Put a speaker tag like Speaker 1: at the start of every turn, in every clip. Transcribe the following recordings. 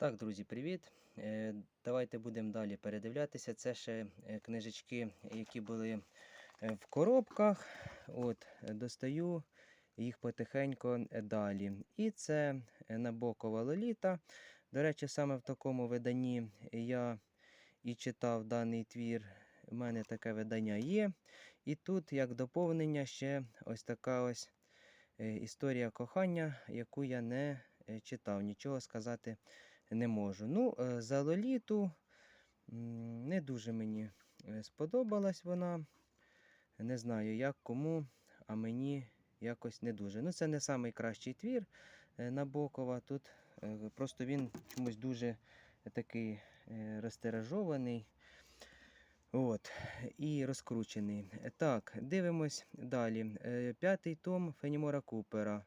Speaker 1: Так, друзі, привіт. Е, Давайте будемо далі передивлятися. Це ще е, книжечки, які були е, в коробках. От, Достаю їх потихеньку далі. І це Набокова Лоліта. До речі, саме в такому виданні я і читав даний твір. У мене таке видання є. І тут, як доповнення, ще ось така ось історія кохання, яку я не читав. Нічого сказати не можу. Ну, е, за Лоліту не дуже мені е, сподобалась вона. Не знаю, як кому, а мені якось не дуже. Ну, це не найкращий твір е, Набокова. Тут просто він чомусь дуже такий розтиражований. От, і розкручений. Так, дивимось далі. П'ятий том Фенімора Купера.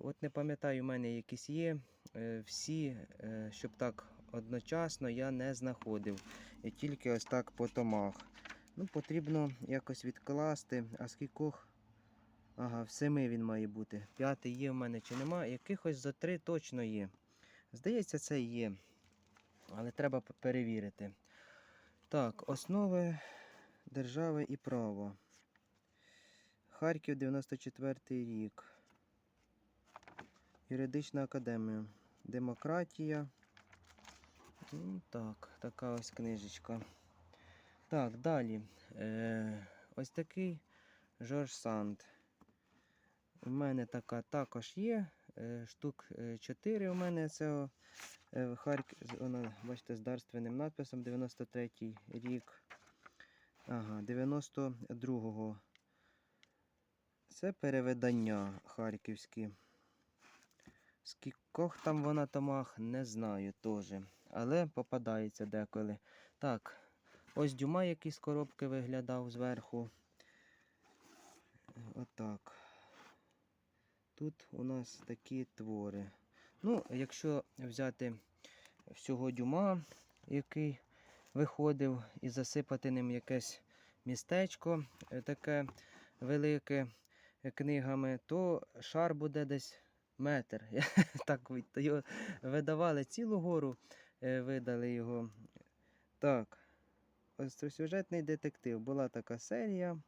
Speaker 1: От не пам'ятаю, у мене якісь є. Е, Всі, е, щоб так одночасно, я не знаходив. І тільки ось так по томах. Ну, потрібно якось відкласти. А скількох? Ага, в семи він має бути. П'ятий є в мене чи нема. Якихось за три точно є. Здається, це є. Але треба перевірити. Так, основи держави і права. Харків 94 рік. Юридична академія. Демократія. Ну, так, така ось книжечка. Так, далі. Е, ось такий Жорж Санд. У мене така також є. Е, штук 4 у мене це е, Харків, вона, бачите, з дарственним надписом 93 рік. Ага, 92-го. Це переведення харківські. Скількох там вона томах, не знаю теж. Але попадається деколи. Так, ось дюма який з коробки виглядав зверху. Отак. Тут у нас такі твори. Ну, якщо взяти всього дюма, який виходив, і засипати ним якесь містечко е, таке велике е, книгами, то шар буде десь метр. так його видавали цілу гору, е, видали його. Так. Остросюжетний детектив. Була така серія.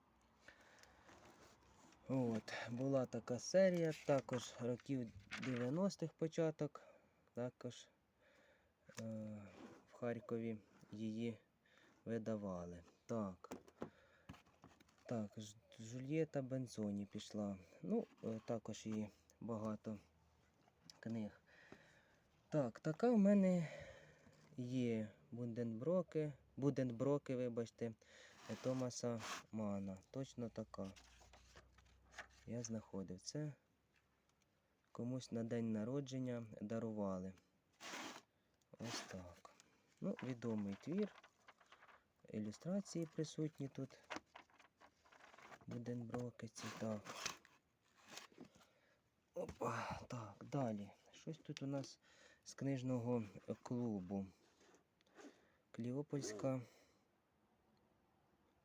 Speaker 1: От, була така серія, також років 90-х початок, також е, в Харкові її видавали. Так. Так, Жульєта Бензоні пішла. Ну, е, також її багато книг. Так, така в мене є Бунденброки, Буденброки, вибачте, е, Томаса Мана. Точно така. Я знаходив це. Комусь на день народження дарували. Ось так. Ну, відомий твір. Ілюстрації присутні тут. Буденброки ці так. Опа, так, далі. Щось тут у нас з книжного е, клубу. Кліопольська.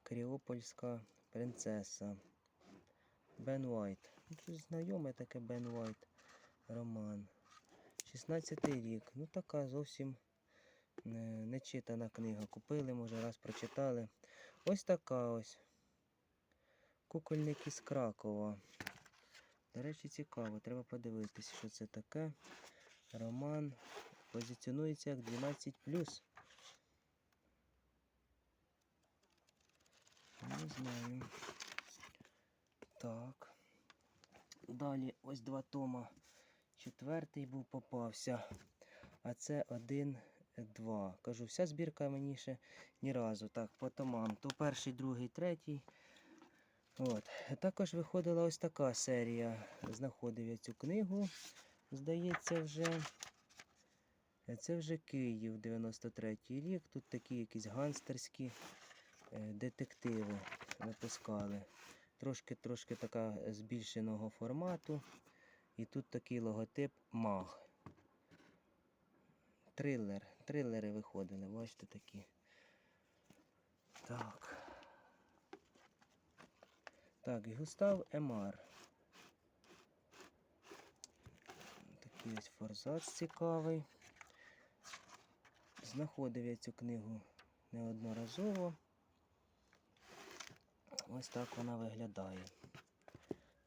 Speaker 1: Кріопольська принцеса. Бен Уайт. Ну, щось знайоме таке Бен Уайт. Роман. 16 рік. Ну така зовсім не, не книга. Купили, може, раз прочитали. Ось така ось. Кукольник із Кракова. До речі, цікаво, треба подивитися, що це таке. Роман позиціонується як 12. Не знаю. Так. Далі ось два тома. Четвертий був попався. А це один, два. Кажу, вся збірка мені ще ні разу. Так, по томам. То перший, другий, третій. От. Також виходила ось така серія. Знаходив я цю книгу. Здається, вже. Це вже Київ, 93-й рік. Тут такі якісь ганстерські е, детективи випускали. Трошки-трошки така збільшеного формату. І тут такий логотип МАГ. Трилер. Трилери виходили, бачите такі. Так. Так, Густав Емар. Такий ось форзац цікавий. знаходив я цю книгу неодноразово. Ось так вона виглядає.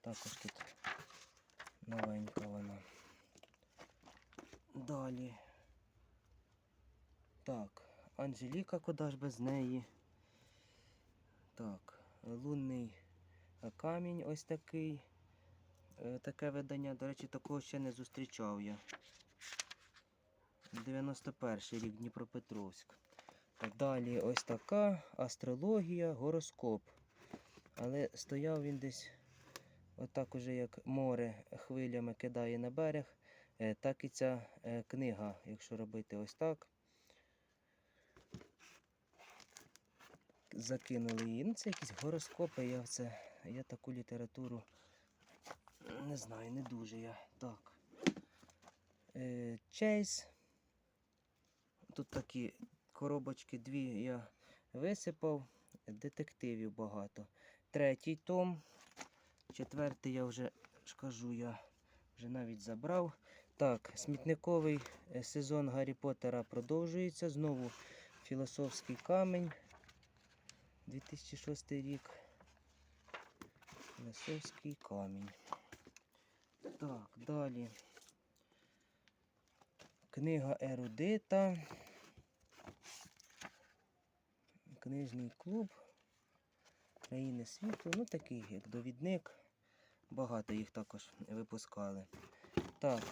Speaker 1: Також тут новенька вона. Далі. Так, Анжеліка, куди ж без неї. Так, лунний камінь ось такий. Е, Таке видання, до речі, такого ще не зустрічав я. 91 рік Дніпропетровськ. Так, далі ось така астрологія, гороскоп. Але стояв він десь отак уже як море хвилями кидає на берег. Е, Так і ця е, книга, якщо робити ось так. Закинули її. Ну, це якісь гороскопи. Я, в це, я таку літературу не знаю, не дуже я. Так. Чейз. Тут такі коробочки дві я висипав. Детективів багато. Третій том. Четвертий я вже ж кажу, я вже навіть забрав. Так, смітниковий сезон Гаррі Поттера продовжується. Знову філософський камінь. 2006 рік. Філософський камінь. Так, далі. Книга ерудита. Книжний клуб. Країни світу. Ну, такий, як довідник. Багато їх також випускали. Так.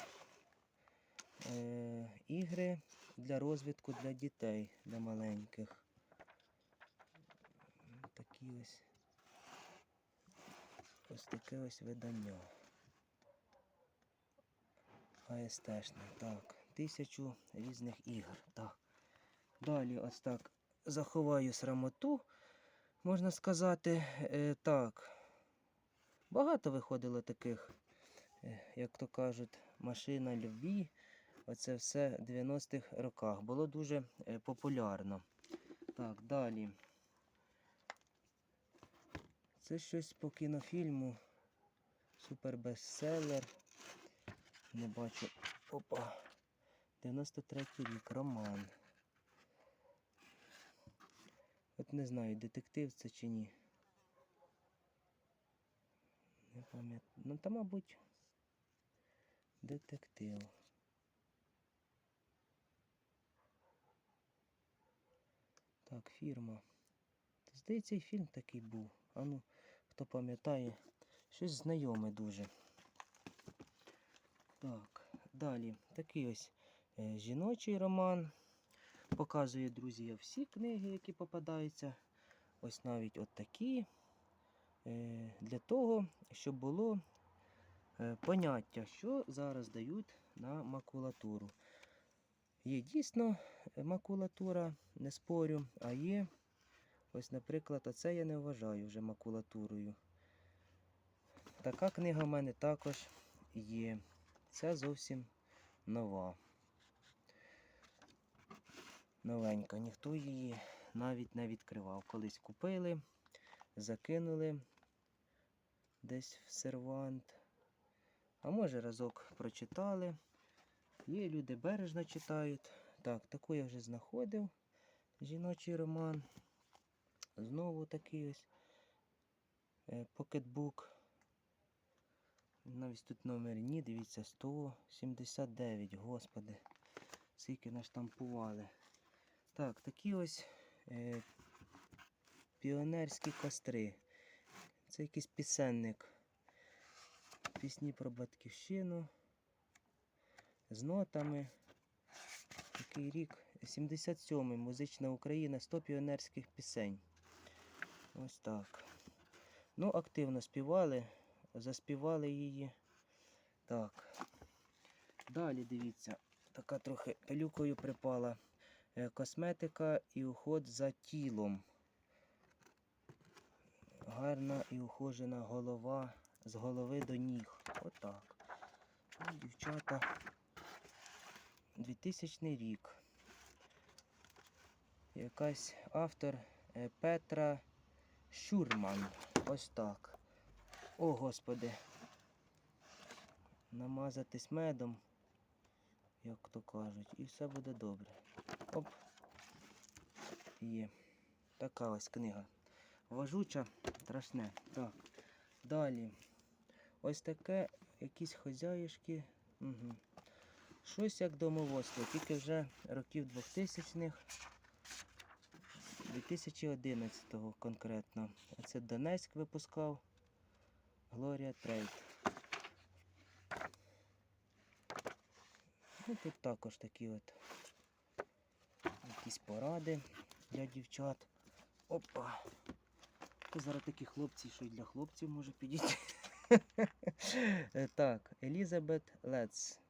Speaker 1: Е, ігри для розвитку для дітей, для маленьких. Такі ось. Ось таке ось видання. АСТшне. Так. Тисячу різних ігор. Так. Далі ось так заховаю срамоту, можна сказати. Е, так. Багато виходило таких, е, як то кажуть, машина любві. Оце все в 90-х роках. Було дуже е, популярно. Так, далі. Це щось по кінофільму. Супер бестселер. Не бачу. Опа. 93 рік. Роман. От не знаю, детектив це чи ні. Не пам'ятаю. Ну та, мабуть, детектив. Так, фірма. Здається, і фільм такий був. А ну, хто пам'ятає, щось знайоме дуже. Так, далі такий ось е, жіночий роман. Показує, друзі, я всі книги, які попадаються. Ось навіть от такі. Е, для того, щоб було е, поняття, що зараз дають на макулатуру. Є дійсно макулатура, не спорю, а є, ось, наприклад, оце я не вважаю вже макулатурою. Така книга в мене також є. Це зовсім нова. Новенька, ніхто її навіть не відкривав. Колись купили, закинули десь в сервант. А може разок прочитали. Є люди бережно читають. Так, таку я вже знаходив. Жіночий роман. Знову такий ось е, покетбук. Навіть тут номер ні, дивіться, 179, господи. Скільки наштампували. Так, такі ось е, піонерські костри. Це якийсь пісенник. Пісні про батьківщину. З нотами. Який рік? 77-й. Музична Україна, 100 піонерських пісень. Ось так. Ну, активно співали, заспівали її. Так. Далі дивіться, така трохи пилюкою припала. Е, Косметика і уход за тілом. Гарна і ухожена голова з голови до ніг. Отак. Ну, дівчата. 2000 рік. Якась автор е, Петра Щурман. Ось так. О, господи. Намазатись медом. як то кажуть, і все буде добре. Оп. Є. Така ось книга. Важуча, страшне. Так. Далі. Ось таке якісь хазяїшки. Угу. Щось як домоводство, тільки вже років 2000-х, 2011-го конкретно. Це Донецьк випускав. Глорія Трейд. Ну, тут також такі от якісь поради для дівчат. Опа. Тут зараз такі хлопці, що й для хлопців може підійти. Так, Елізабет Лец.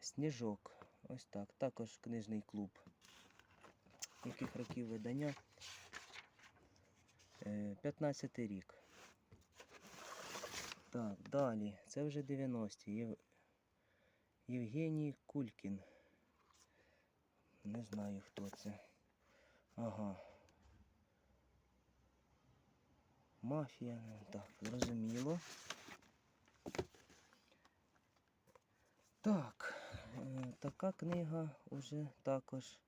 Speaker 1: Сніжок. Ось так. Також книжний клуб. Яких років видання? 15 рік. Так, далі. Це вже 90-ті. Єв... Євгеній Кулькін. Не знаю, хто це. Ага. Мафія. Так, зрозуміло. Так, е, така книга уже також.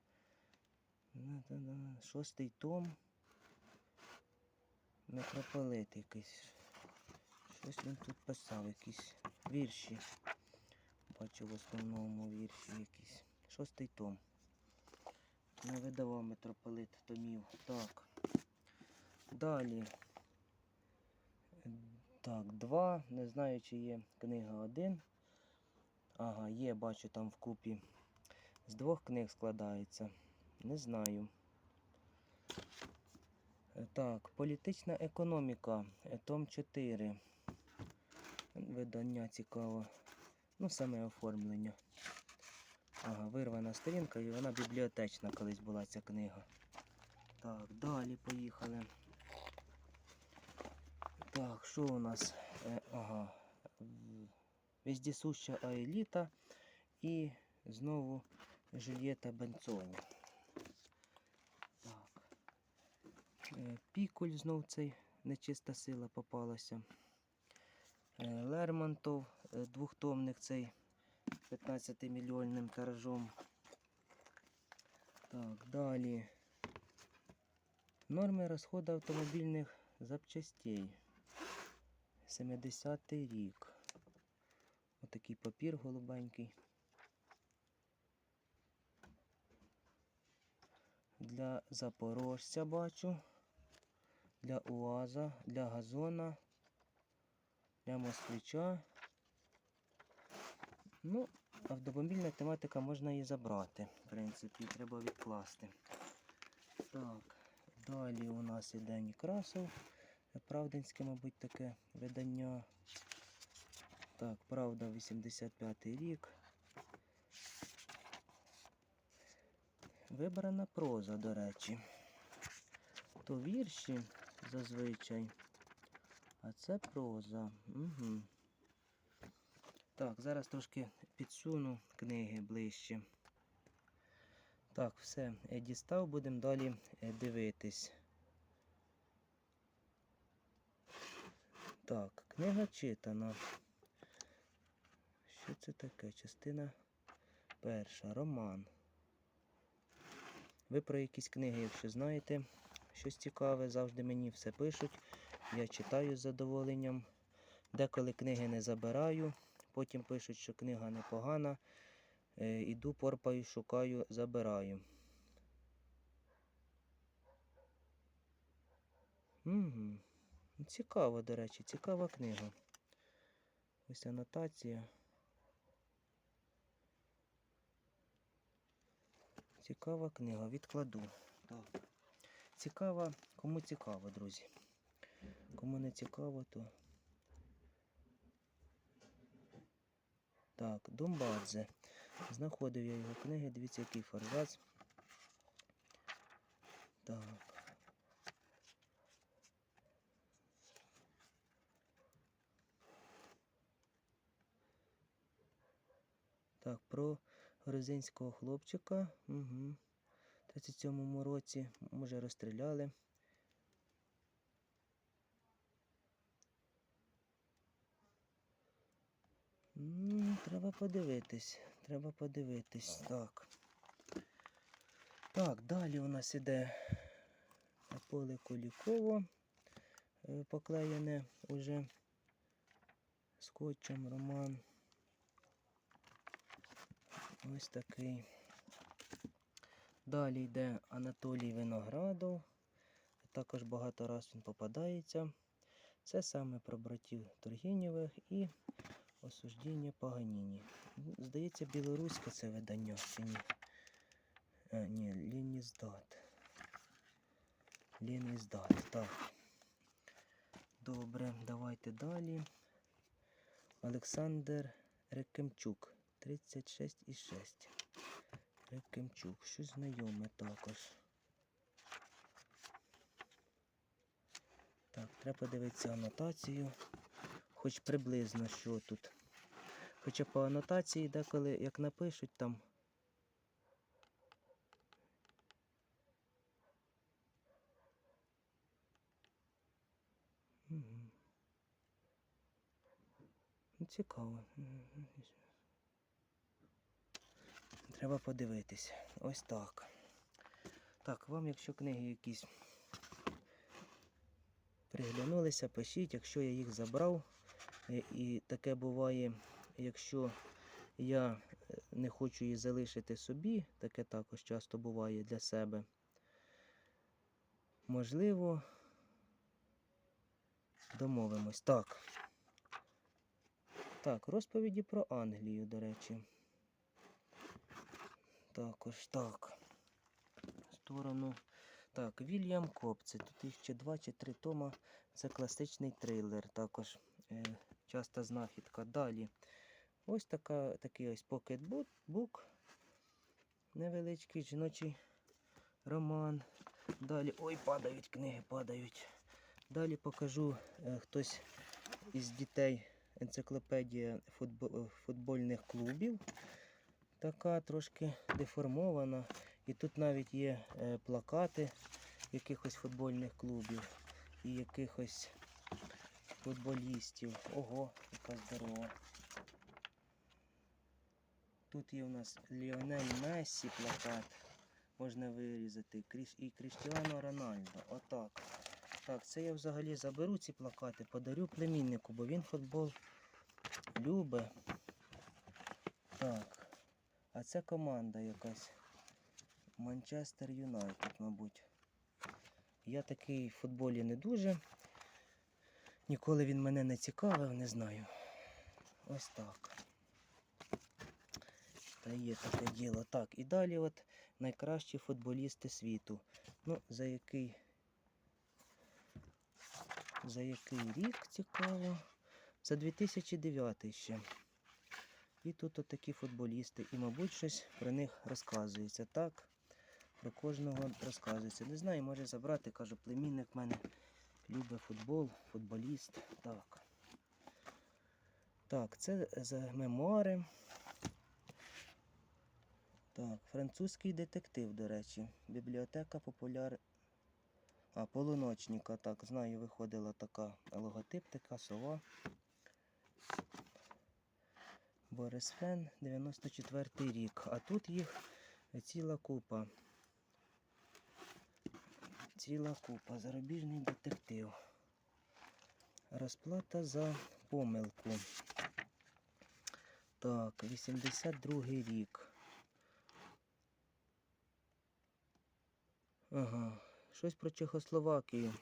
Speaker 1: Шостий том. Митрополит якийсь. Щось він тут писав, якісь вірші. Бачу в основному вірші якісь. Шостий том. Не видавав митрополит томів. Так. Далі. Так, два. Не знаю, чи є книга один. Ага, є, бачу там вкупі. З двох книг складається. Не знаю. Е, Так, політична економіка. е, Том 4. Видання цікаво. Ну, саме оформлення. Ага, вирвана сторінка і вона бібліотечна колись була ця книга. Так, далі поїхали. Так, що у нас? Е, ага. Вездесуща Аеліта і знову Жульєта Бенцоні. Так. Е, Пікуль знов цей нечиста сила попалася. Е, Лермонтов, е, двохтомник цей 15-мільйонним тиражом. Так, далі. Норми розходу автомобільних запчастей. 70-й рік. Отакий папір голубенький. Для запорожця бачу. Для УАЗа, для газона, для москвича. Ну, автомобільна тематика можна і забрати. В принципі, треба відкласти. Так, далі у нас іде Некрасов. Правдинське, мабуть, таке видання. Так, правда, 85-й рік. Вибрана проза, до речі. То вірші зазвичай. А це проза. Угу. Так, зараз трошки підсуну книги ближче. Так, все, е, дістав, будемо далі е, дивитись. Так, книга читана. Що це таке? Частина перша. Роман. Ви про якісь книги, якщо знаєте, щось цікаве, завжди мені все пишуть. Я читаю з задоволенням. Деколи книги не забираю, потім пишуть, що книга непогана. Е, іду, порпаю, шукаю, забираю. Угу. Цікаво, до речі, цікава книга. Ось анотація. Цікава книга, відкладу. Так. Цікава, кому цікаво, друзі. Кому не цікаво, то. Так, Домбадзе. Знаходив я його книги, дивіться, який форзац. Так. Так, про грузинського хлопчика. Угу. В 37-му році, може, розстріляли. М, Треба подивитись. Треба подивитись. Так. Так, далі у нас іде поле Куліково. е, Поклеєне уже скотчем роман. Ось такий. Далі йде Анатолій Виноградов. Також багато раз він попадається. Це саме про братів Тургенєвих і осуждення Паганіні. Ну, Здається, білоруське це видання чи ні? А, ні, Лініздат. Лініздат, так. Добре, давайте далі. Олександр Рекемчук. 36,6. Рекемчук. Щось знайоме також. Так, треба подивитися анотацію. Хоч приблизно що тут. Хоча по анотації деколи як напишуть там. Ну, Цікаво. Треба подивитись. Ось так. Так, вам, якщо книги якісь приглянулися, пишіть, якщо я їх забрав. Е, І таке буває, якщо я е, не хочу її залишити собі, таке також часто буває для себе. Можливо, домовимось. Так. Так, розповіді про Англію, до речі. Також так. Сторону. Так, Вільям Коп. Це тут їх чи два, чи три тома. Це класичний трилер. Також е, часта знахідка. Далі. Ось така, такий ось покетбук. Невеличкий жіночий роман. Далі. Ой, падають книги, падають. Далі покажу е, хтось із дітей енциклопедія футбо- футбольних клубів. Така трошки деформована. І тут навіть є е, плакати якихось футбольних клубів і якихось футболістів. Ого, яка здорова. Тут є у нас Ліонель Мессі плакат. Можна вирізати. І Кріштіано Рональдо. Отак. Так, це я взагалі заберу ці плакати, подарю племіннику, бо він футбол любить. Так. А це команда якась. Манчестер Юнайтед, мабуть. Я такий в футболі не дуже. Ніколи він мене не цікавив, не знаю. Ось так. Та є таке діло. Так, і далі от найкращі футболісти світу. Ну, за який. За який рік цікаво? За 2009 ще. І тут от такі футболісти. І, мабуть, щось про них розказується. Так, про кожного розказується. Не знаю, може забрати, кажу, племінник в мене любить футбол, футболіст. Так. Так, це за мемуари. Так, французький детектив, до речі. Бібліотека популяр. А, полуночника, так, знаю, виходила така логотип, така сова. Борис Фен, 94 рік. А тут їх ціла купа. Ціла купа. Зарубіжний детектив. Розплата за помилку. Так, 82 рік. Ага, щось про Чехословакію.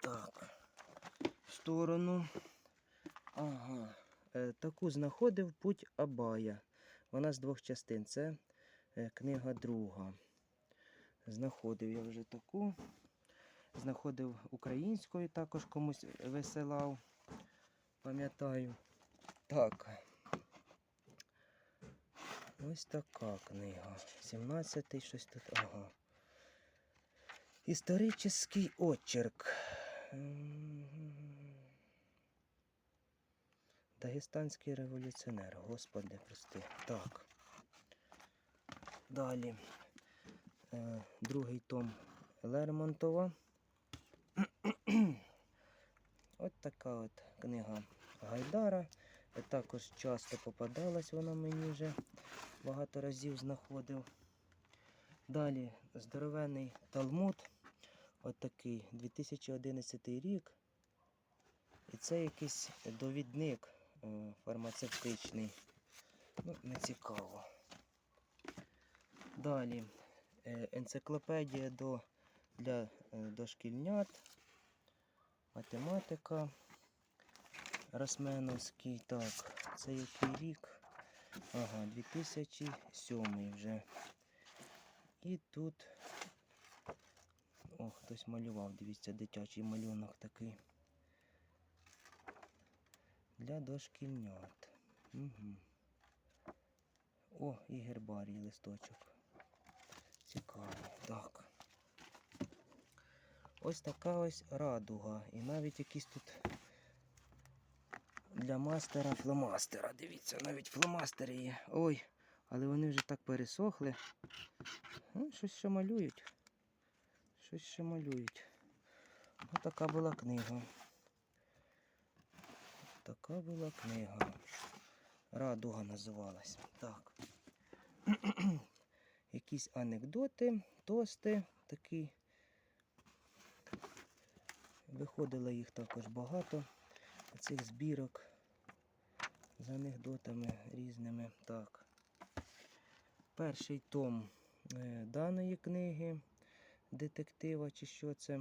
Speaker 1: Так. Сторону. Ага. Е, таку знаходив путь Абая. Вона з двох частин. Це е, книга друга. Знаходив я вже таку. Знаходив українською, також комусь висилав. Пам'ятаю. Так. Ось така книга. 17-й щось тут. Ага. Історичний очерк. Дагестанський революціонер, господи, прости. Так. Далі. Е, другий том Лермонтова. От така от книга Гайдара. Е, Також часто попадалась вона мені вже багато разів знаходив. Далі здоровенний талмуд. Отакий 2011 рік. І це якийсь довідник фармацевтичний. Ну, не цікаво. Далі е, енциклопедія до, для е, дошкільнят, математика. Росменовський. Так, це який рік? Ага, 2007 вже. І тут. О, хтось малював, дивіться, дитячий малюнок такий. Для дошкільнят. Угу. О, і гербарій листочок. Цікаво. Так. Ось така ось радуга. І навіть якісь тут для мастера фломастера. Дивіться, навіть фломастери є. Ой, але вони вже так пересохли. Ну, щось ще малюють. Щось ще малюють. Ось така була книга. Така була книга. Радуга називалась. Так. Якісь анекдоти, тости такі. Виходило їх також багато. Цих збірок з анекдотами різними. Так. Перший том е, даної книги детектива чи що це.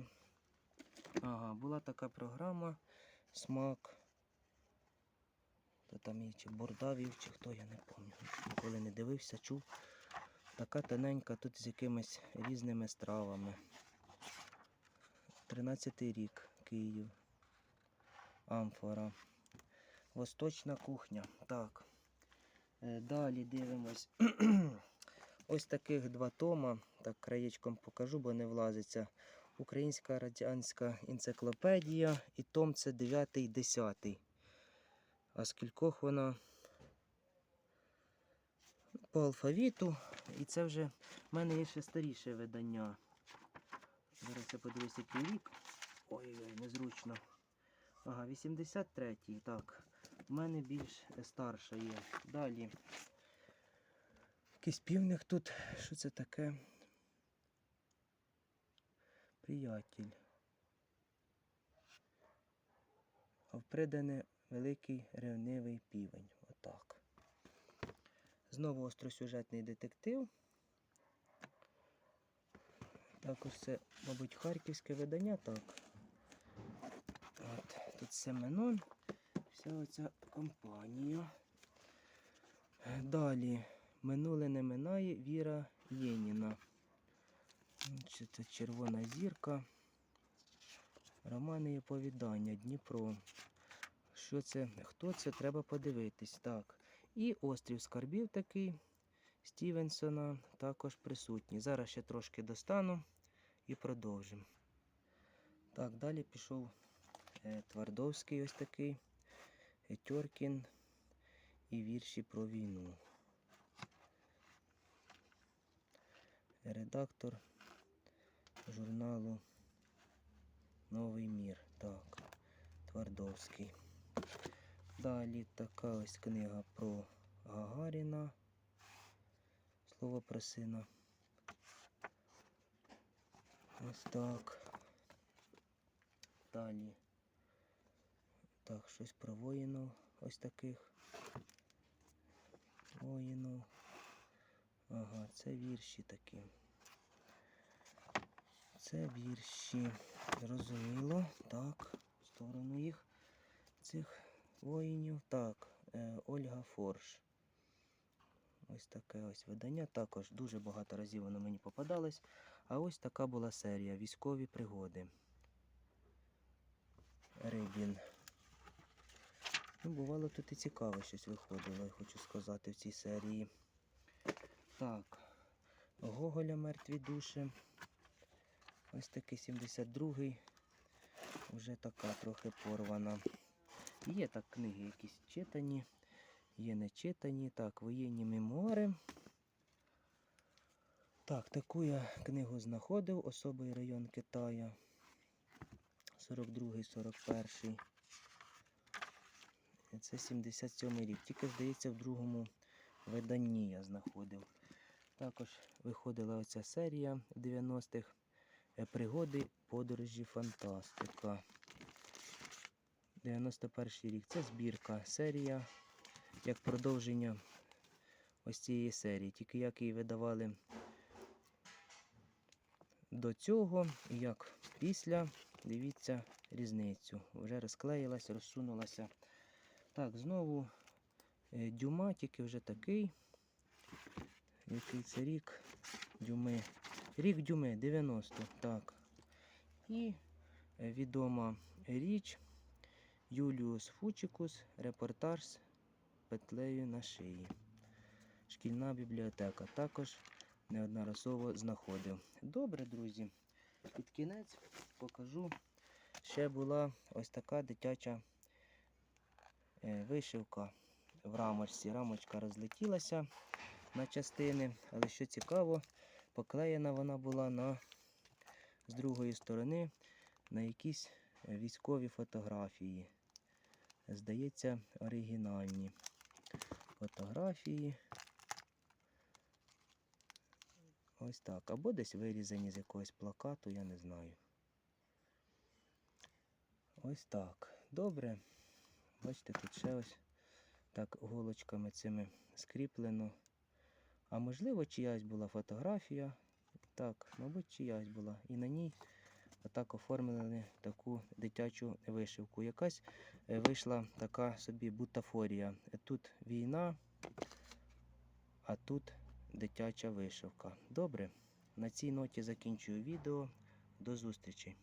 Speaker 1: Ага, була така програма Смак. Хто там є, чи Бордавів, чи хто, я не пам'ятаю. Ніколи не дивився, чув. Така тоненька тут з якимись різними стравами. 13 рік, Київ. Амфора. Восточна кухня. Так. Е, Далі дивимось. Ось таких два тома. Так, краєчком покажу, бо не влазиться. Українська радянська енциклопедія. І том це 9 і 10. А скількох вона по алфавіту. І це вже в мене є ще старіше видання. Зараз я подивлюсь, який рік. Ой-ой, незручно. Ага, 83-й. Так. У мене більш старша є. Далі. Якийсь півник тут. Що це таке? Приятель. А впридане великий ревнивий півень. Отак. Знову остросюжетний детектив. Також це, мабуть, харківське видання, так. От, тут Семенон, вся оця компанія. Далі. Минуле не минає Віра Єніна. Це Червона зірка. Романи і оповідання Дніпро. Що це? Хто це? Треба подивитись. Так. І острів скарбів такий Стівенсона також присутній. Зараз ще трошки достану і продовжимо. Так, далі пішов е, Твардовський ось такий, Тьоркін і вірші про війну. Редактор журналу Новий мір. Так, Твардовський. Далі така ось книга про Гагаріна. Слово про сина. Ось так. Далі. Так, щось про воїнів ось таких. Воїнів. Ага, це вірші такі. Це вірші. Зрозуміло. Так, в сторону їх цих воїнів. Так, е, Ольга Форш. Ось таке ось видання. Також дуже багато разів воно мені попадалось. А ось така була серія Військові пригоди. Рибін. Ну, бувало тут і цікаве щось виходило, я хочу сказати, в цій серії. Так. Гоголя мертві душі. Ось такий 72-й. Вже така трохи порвана. Є так книги якісь читані, є не читані. Так, воєнні мемуари. Так, таку я книгу знаходив. Особий район Китая. 42-41. Це 77 рік. Тільки, здається, в другому виданні я знаходив. Також виходила оця серія 90-х. е, Пригоди, подорожі, фантастика. 91 рік. Це збірка, серія, як продовження ось цієї серії. Тільки як її видавали до цього, як після, дивіться різницю. Вже розклеїлася, розсунулася. Так, знову е, дюма, тільки вже такий. Який це рік? Дюми. Рік дюми 90. Так. І е, відома річ Юліус Фучикус, репортаж з петлею на шиї. Шкільна бібліотека. Також неодноразово знаходив. Добре, друзі. Під кінець покажу. Ще була ось така дитяча е, вишивка в рамочці. Рамочка розлетілася на частини, але що цікаво, поклеєна вона була на, з другої сторони на якісь військові фотографії. Здається, оригінальні фотографії. Ось так. Або десь вирізані з якогось плакату, я не знаю. Ось так. Добре. Бачите, тут ще ось так голочками цими скріплено. А можливо, чиясь була фотографія. Так, мабуть, чиясь була. І на ній отак оформили таку дитячу вишивку. Якась е, вийшла така собі бутафорія. Е, Тут війна, а тут дитяча вишивка. Добре, на цій ноті закінчую відео. До зустрічі.